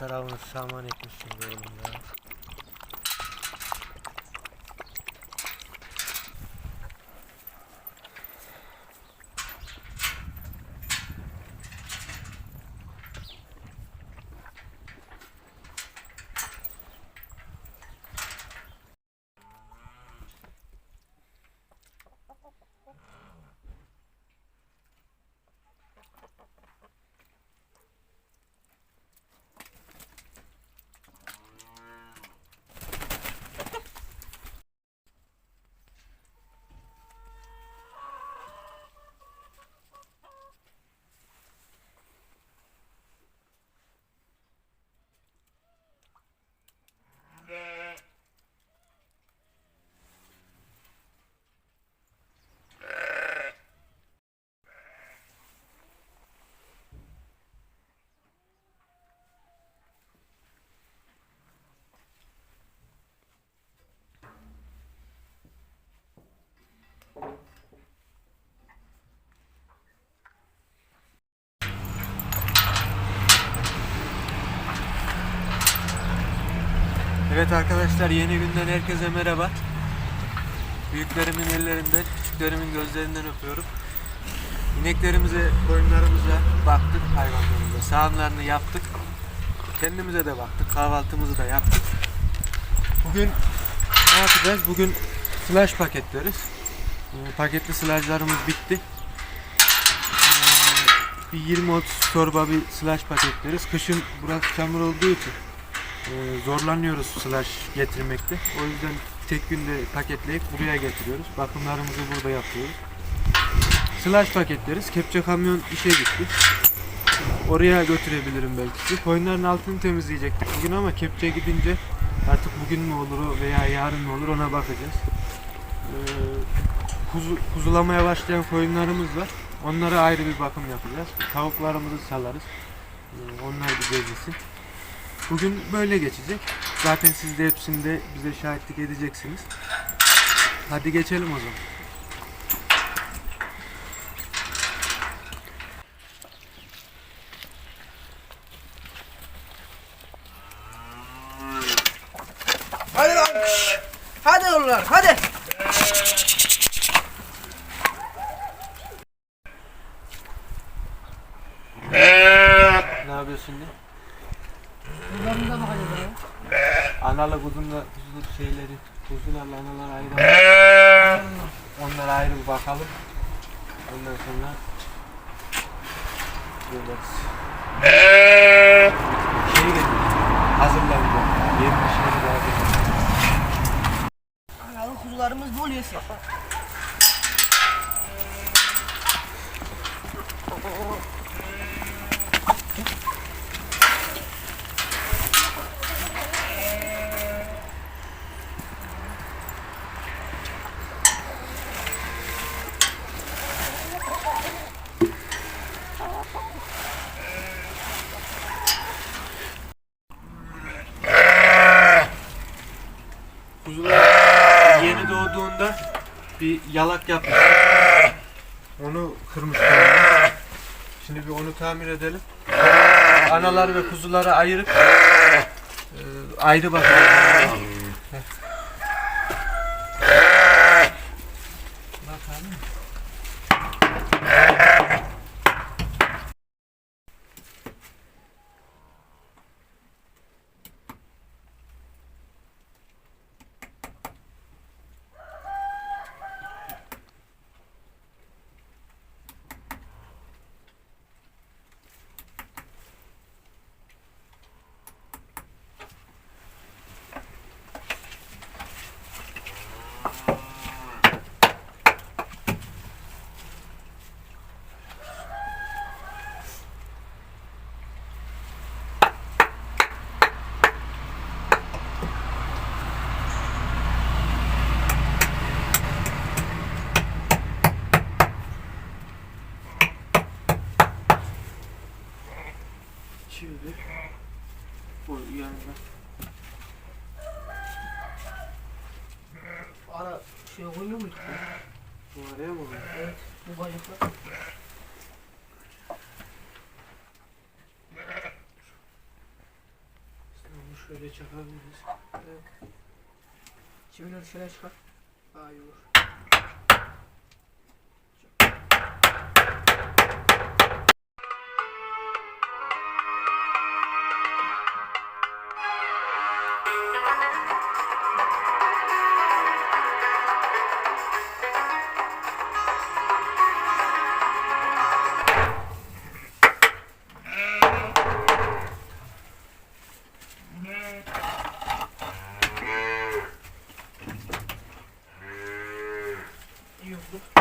Tarafını saman etmişsin oğlum ya. Evet arkadaşlar yeni günden herkese merhaba. Büyüklerimin ellerinden, küçüklerimin gözlerinden öpüyorum. İneklerimize, koyunlarımıza baktık hayvanlarımıza. Sağımlarını yaptık. Kendimize de baktık. Kahvaltımızı da yaptık. Bugün ne yapacağız? Bugün slash paketleriz. Ee, Paketli slajlarımız bitti. Ee, Bir 20-30 torba bir slash paketleriz. Kışın burası çamur olduğu için ee, zorlanıyoruz slash getirmekte. O yüzden tek günde paketleyip buraya getiriyoruz. Bakımlarımızı burada yapıyoruz. Slash paketleriz. Kepçe kamyon işe gitti. Oraya götürebilirim belki. Koyunların altını temizleyecektik bugün ama kepçe gidince artık bugün mü olur veya yarın mı olur ona bakacağız. Ee, kuzu, kuzulamaya başlayan koyunlarımız var. Onlara ayrı bir bakım yapacağız. Tavuklarımızı salarız. Ee, onlar bir gezilsin. Bugün böyle geçecek. Zaten siz de hepsinde bize şahitlik edeceksiniz. Hadi geçelim o zaman. Hadi lan. şşş. Hadi oğullar hadi. Ne yapıyorsun şimdi? Analı kuzunla kuzulu şeyleri, kuzularla analar ayrı. Onlara ayrı bir bakalım. Ondan sonra görürüz. Şey getirdim. Hazırlandı. Yeni bir şey daha getirdim. Analı kuzularımız bol yesin. Kuzular yeni doğduğunda bir yalak yapmışlar. Onu kırmışlar. Şimdi bir onu tamir edelim. Analar ve kuzuları ayırıp e, ayrı bakalım. Heh. Bakalım. Şöyle. Bu yanına. Ara araya mı? Evet. Bu bacaklar. Şöyle çakabiliriz. Çivileri şöyle çıkar. Daha iyi olur. İyi oldu.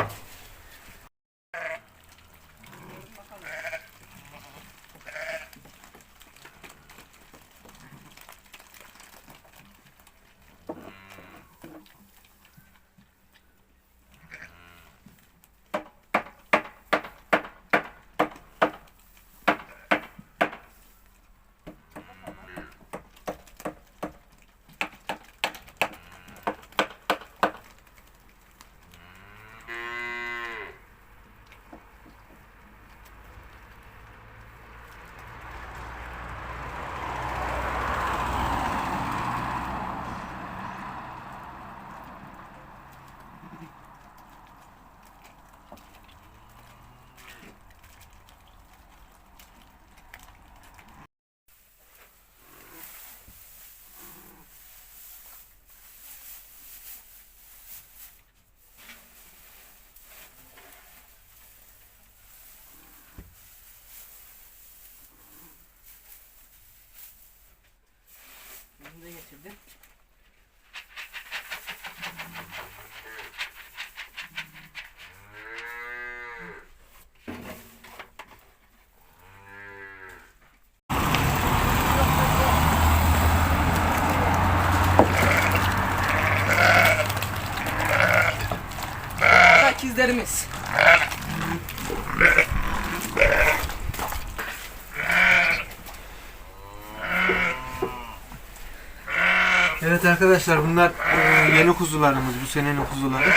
Bunu da getirdim. Bak izlerimiz. Evet arkadaşlar bunlar e, yeni kuzularımız bu senenin kuzuları.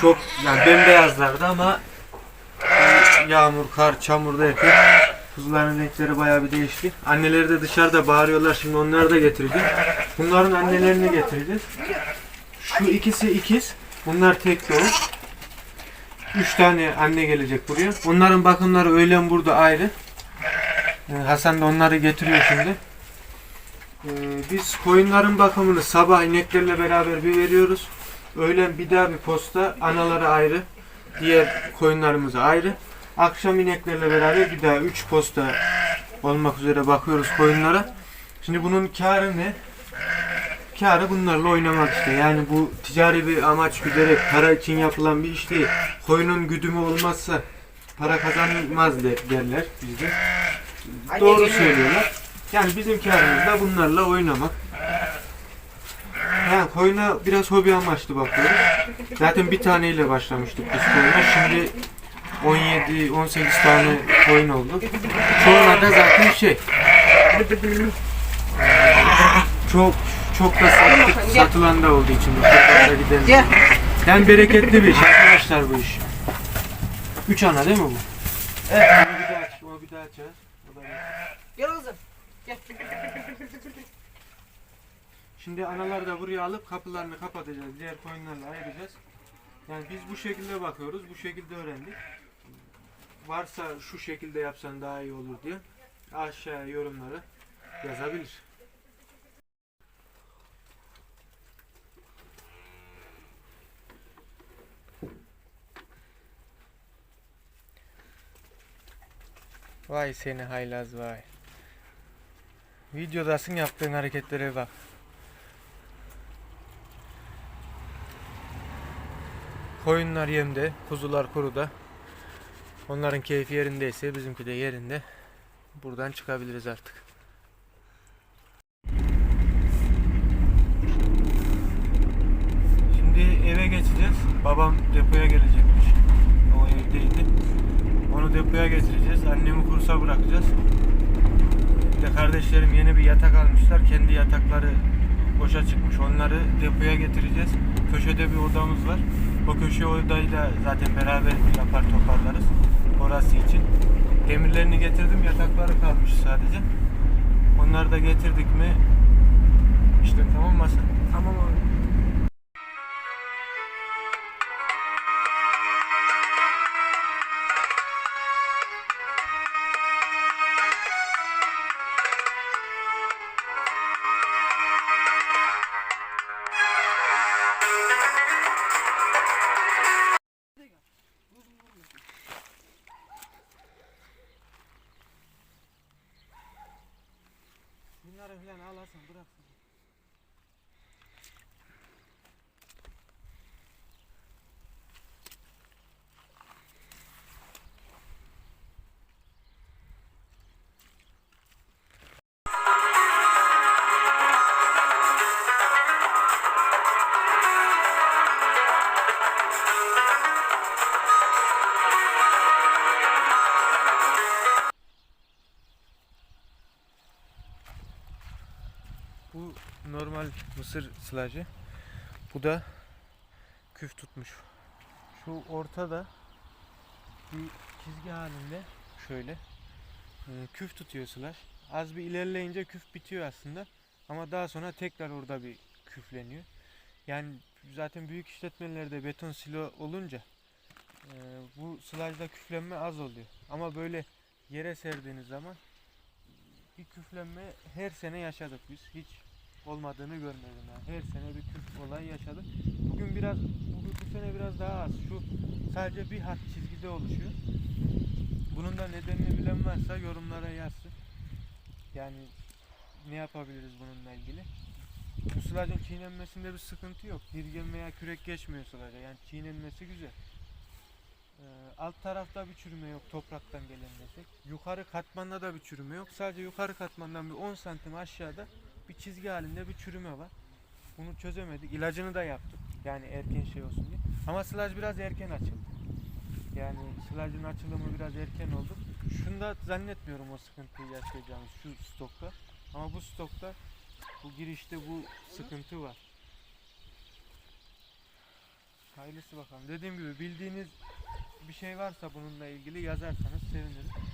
Çok yani bembeyazlardı ama e, yağmur, kar, çamur derken kuzuların renkleri bayağı bir değişti. Anneleri de dışarıda bağırıyorlar şimdi onları da getireceğiz. Bunların annelerini getireceğiz. Şu ikisi ikiz. Bunlar tek doğum. Üç tane anne gelecek buraya. Onların bakımları öğlen burada ayrı. E, Hasan da onları getiriyor şimdi. Ee, biz koyunların bakımını sabah ineklerle beraber bir veriyoruz. Öğlen bir daha bir posta anaları ayrı. Diğer koyunlarımıza ayrı. Akşam ineklerle beraber bir daha 3 posta olmak üzere bakıyoruz koyunlara. Şimdi bunun karı ne? Karı bunlarla oynamak işte. Yani bu ticari bir amaç güderek para için yapılan bir iş değil. Koyunun güdümü olmazsa para kazanılmaz de- derler bizde. Doğru söylüyorlar. Yani bizim karımız da bunlarla oynamak. Yani koyuna biraz hobi amaçlı bakıyoruz. Zaten bir taneyle başlamıştık biz koyuna. Şimdi 17-18 tane koyun oldu. Çoğuna da zaten şey çok çok da sattık, satılan da olduğu için bu kurbanlara giden. Gel. Yani bereketli bir iş arkadaşlar bu iş. Üç ana değil mi bu? Evet. Onu bir daha aç, onu bir daha bir- Gel. Gel. Şimdi analar da buraya alıp kapılarını kapatacağız. Diğer koyunlarla ayıracağız. Yani biz bu şekilde bakıyoruz. Bu şekilde öğrendik. Varsa şu şekilde yapsan daha iyi olur diye aşağıya yorumları yazabilir. Vay seni haylaz vay. Videodasın yaptığın hareketlere bak. Koyunlar yemde, kuzular kuruda. Onların keyfi yerindeyse bizimki de yerinde. Buradan çıkabiliriz artık. Şimdi eve geçeceğiz. Babam depoya gelecekmiş. O evdeydi. Onu depoya getireceğiz. Annemi kursa bırakacağız. Bir de kardeşlerim yeni bir yatak almışlar. Kendi yatakları boşa çıkmış. Onları depoya getireceğiz. Köşede bir odamız var. O köşe odayı da zaten beraber yapar toparlarız. Orası için. Demirlerini getirdim. Yatakları kalmış sadece. Onları da getirdik mi? Mısır sılacı. Bu da küf tutmuş. Şu ortada bir çizgi halinde şöyle e, küf tutuyor sılaç. Az bir ilerleyince küf bitiyor aslında. Ama daha sonra tekrar orada bir küfleniyor. Yani zaten büyük işletmelerde beton silo olunca e, bu sılajda küflenme az oluyor. Ama böyle yere serdiğiniz zaman bir küflenme her sene yaşadık biz. Hiç olmadığını görmedim yani. Her sene bir küf olay yaşadık. Bugün biraz bu, bu sene biraz daha az. Şu sadece bir hat çizgide oluşuyor. Bunun da nedenini bilen varsa yorumlara yazsın. Yani ne yapabiliriz bununla ilgili? Bu sılacın çiğnenmesinde bir sıkıntı yok. Dirgen veya kürek geçmiyor sılaca. Yani çiğnenmesi güzel. Ee, alt tarafta bir çürüme yok topraktan gelen desek. Yukarı katmanda da bir çürüme yok. Sadece yukarı katmandan bir 10 santim aşağıda bir çizgi halinde bir çürüme var. Bunu çözemedik. İlacını da yaptık. Yani erken şey olsun diye. Ama sılaj biraz erken açıldı. Yani sılacın açılımı biraz erken oldu. Şunda zannetmiyorum o sıkıntıyı yaşayacağımız şu stokta. Ama bu stokta bu girişte bu sıkıntı var. Hayırlısı bakalım. Dediğim gibi bildiğiniz bir şey varsa bununla ilgili yazarsanız sevinirim.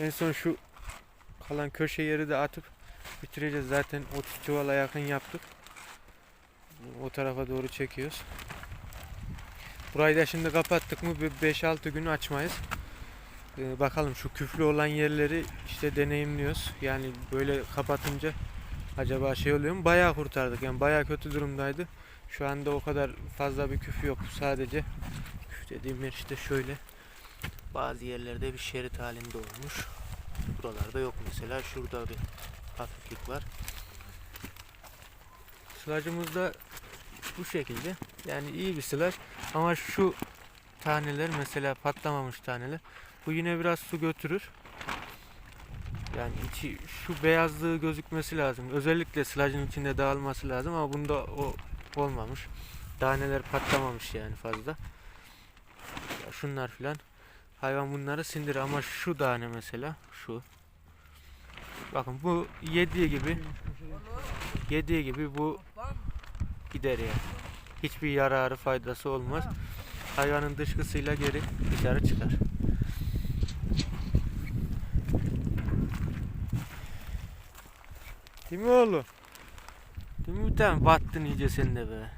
En son şu kalan köşe yeri de atıp bitireceğiz. Zaten 30 çuvala yakın yaptık. O tarafa doğru çekiyoruz. Burayı da şimdi kapattık mı bir 5-6 gün açmayız. Ee, bakalım şu küflü olan yerleri işte deneyimliyoruz. Yani böyle kapatınca acaba şey oluyor mu? Bayağı kurtardık. Yani bayağı kötü durumdaydı. Şu anda o kadar fazla bir küf yok. Sadece küf dediğim yer işte şöyle. Bazı yerlerde bir şerit halinde olmuş. Buralarda yok mesela. Şurada bir hafiflik var. Sılacımız da bu şekilde. Yani iyi bir sılaj. Ama şu taneler mesela patlamamış taneler. Bu yine biraz su götürür. Yani içi şu beyazlığı gözükmesi lazım. Özellikle sılacın içinde dağılması lazım ama bunda o olmamış. Taneler patlamamış yani fazla. Şunlar filan hayvan bunları sindir ama şu tane mesela şu Bakın bu yediği gibi yediği gibi bu gider yani. Hiçbir yararı faydası olmaz. Hayvanın dışkısıyla geri dışarı çıkar. Değil mi oğlum? Değil mi bir tane battın iyice sen de be.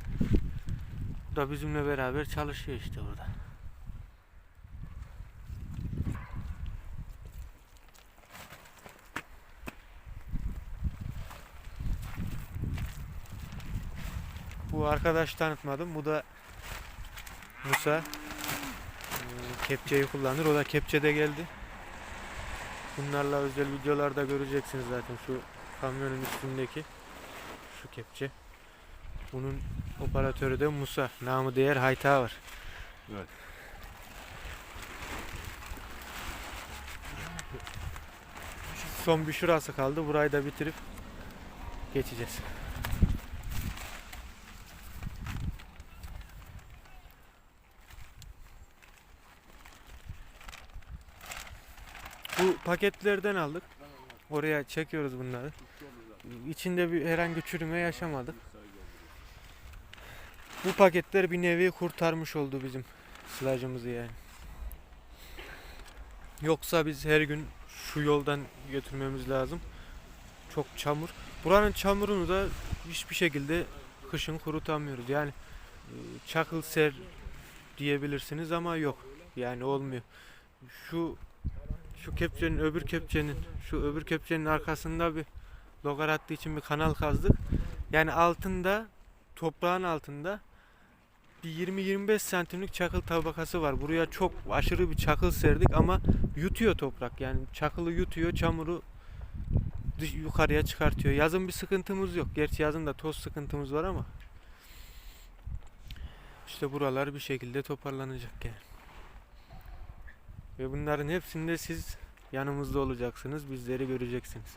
Bu da bizimle beraber çalışıyor işte burada. Bu arkadaş tanıtmadım. Bu da Musa. Ee, Kepçeyi kullanır. O da kepçede geldi. Bunlarla özel videolarda göreceksiniz zaten şu kamyonun üstündeki şu kepçe. Bunun operatörü de Musa. Namı değer Hayta var. Evet. Son bir şurası kaldı. Burayı da bitirip geçeceğiz. Bu paketlerden aldık. Oraya çekiyoruz bunları. İçinde bir herhangi çürüme yaşamadık. Bu paketler bir nevi kurtarmış oldu bizim silajımızı yani. Yoksa biz her gün şu yoldan götürmemiz lazım. Çok çamur. Buranın çamurunu da hiçbir şekilde kışın kurutamıyoruz. Yani e, çakıl ser diyebilirsiniz ama yok. Yani olmuyor. Şu şu kepçenin öbür kepçenin şu öbür kepçenin arkasında bir logar attığı için bir kanal kazdık. Yani altında toprağın altında bir 20-25 santimlik çakıl tabakası var. Buraya çok aşırı bir çakıl serdik ama yutuyor toprak. Yani çakılı yutuyor, çamuru yukarıya çıkartıyor. Yazın bir sıkıntımız yok. Gerçi yazın da toz sıkıntımız var ama işte buralar bir şekilde toparlanacak yani. Ve bunların hepsinde siz yanımızda olacaksınız. Bizleri göreceksiniz.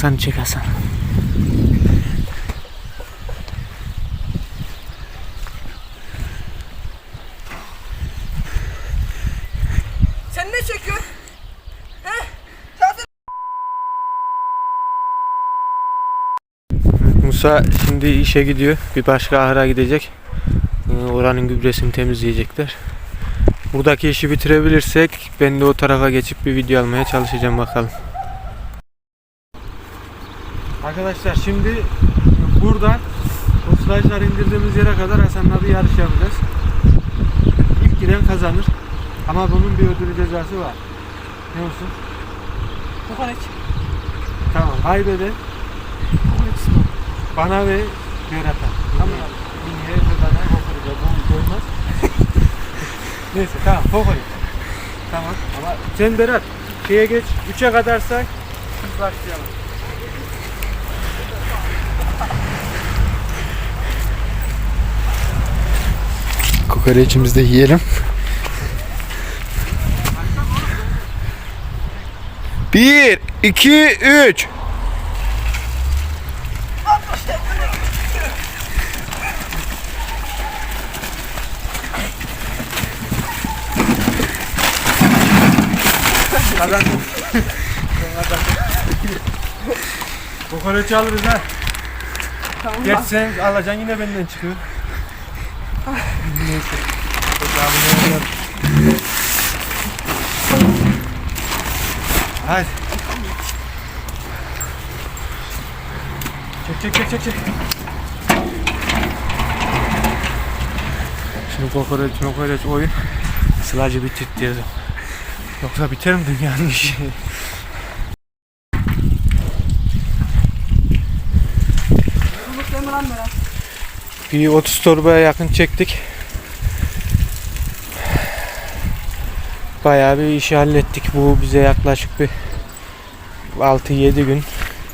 Hasan çek Hasan. Sen ne çekiyorsun? He? Musa şimdi işe gidiyor. Bir başka ahıra gidecek. Ee, Oranın gübresini temizleyecekler. Buradaki işi bitirebilirsek ben de o tarafa geçip bir video almaya çalışacağım bakalım. Arkadaşlar şimdi buradan o indirdiğimiz yere kadar Hasan'la bir yarış yapacağız. İlk giren kazanır. Ama bunun bir ödül cezası var. Ne olsun? Kokoreç. Tamam kaybeden bana ve Berat'a. Tamam. Niye bana kokoreç bu koymaz. Neyse tamam kokoreç. Tamam ama sen Berat şeye geç 3'e kadar say. Biz başlayalım. Kokoreçimizi de yiyelim. Bir, iki, üç. Kazandım. Kokoreç alırız ha. Tamam. Geç sen alacaksın yine benden çıkıyor. Neyse. Hadi. Çek çek çek çek. Şimdi kokoreç kokoreç oyun. Sılacı bitir diyelim. Yoksa biter mi dünyanın işi? Umut deme lan biraz. Bir 30 torbaya yakın çektik. Bayağı bir işi hallettik. Bu bize yaklaşık bir 6-7 gün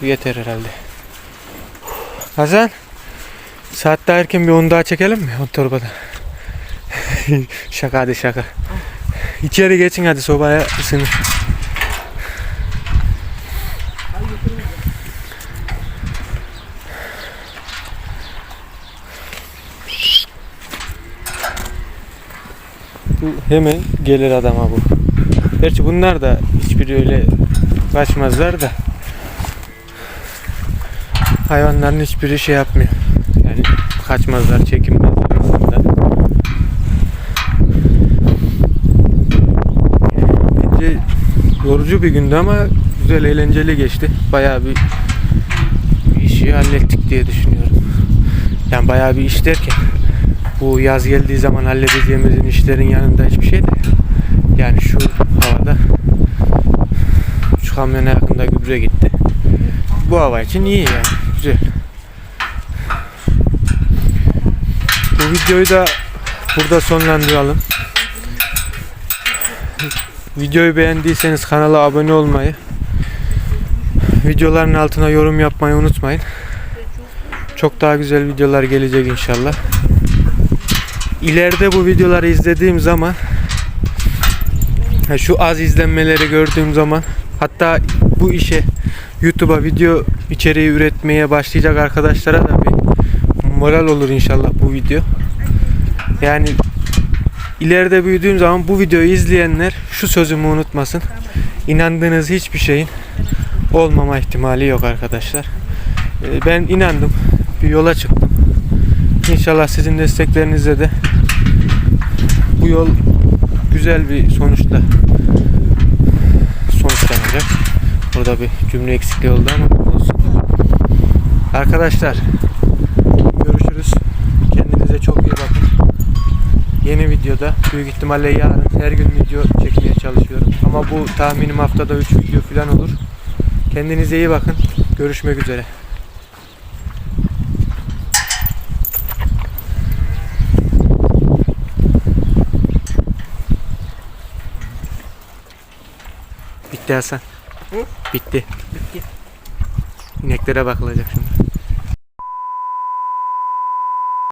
yeter herhalde. Hasan saat daha erken bir 10 daha çekelim mi o torbada? şaka hadi şaka. İçeri geçin hadi sobaya ısının. Bu hemen gelir adama bu. Gerçi bunlar da hiçbiri öyle kaçmazlar da. Hayvanların hiçbiri şey yapmıyor. Yani kaçmazlar, çekinmezler aslında. Bence yorucu bir gündü ama güzel, eğlenceli geçti. Bayağı bir işi hallettik diye düşünüyorum. Yani bayağı bir iş derken bu yaz geldiği zaman halledeceğimizin işlerin yanında hiçbir şey de. Yani şu havada şu kamyona yakında gübre gitti. Bu hava için iyi yani. Güzel. Bu videoyu da burada sonlandıralım. Videoyu beğendiyseniz kanala abone olmayı, videoların altına yorum yapmayı unutmayın. Çok daha güzel videolar gelecek inşallah. İleride bu videoları izlediğim zaman şu az izlenmeleri gördüğüm zaman hatta bu işe YouTube'a video içeriği üretmeye başlayacak arkadaşlara da bir moral olur inşallah bu video. Yani ileride büyüdüğüm zaman bu videoyu izleyenler şu sözümü unutmasın. İnandığınız hiçbir şeyin olmama ihtimali yok arkadaşlar. Ee, Ben inandım. Bir yola çıktım. İnşallah sizin desteklerinizle de bu yol güzel bir sonuçla sonuçlanacak. Burada bir cümle eksikliği oldu ama olsun. Arkadaşlar görüşürüz. Kendinize çok iyi bakın. Yeni videoda büyük ihtimalle yarın her gün video çekmeye çalışıyorum. Ama bu tahminim haftada 3 video falan olur. Kendinize iyi bakın. Görüşmek üzere. Bitti Hasan. Hı? Bitti. Bitti. İneklere bakılacak şimdi.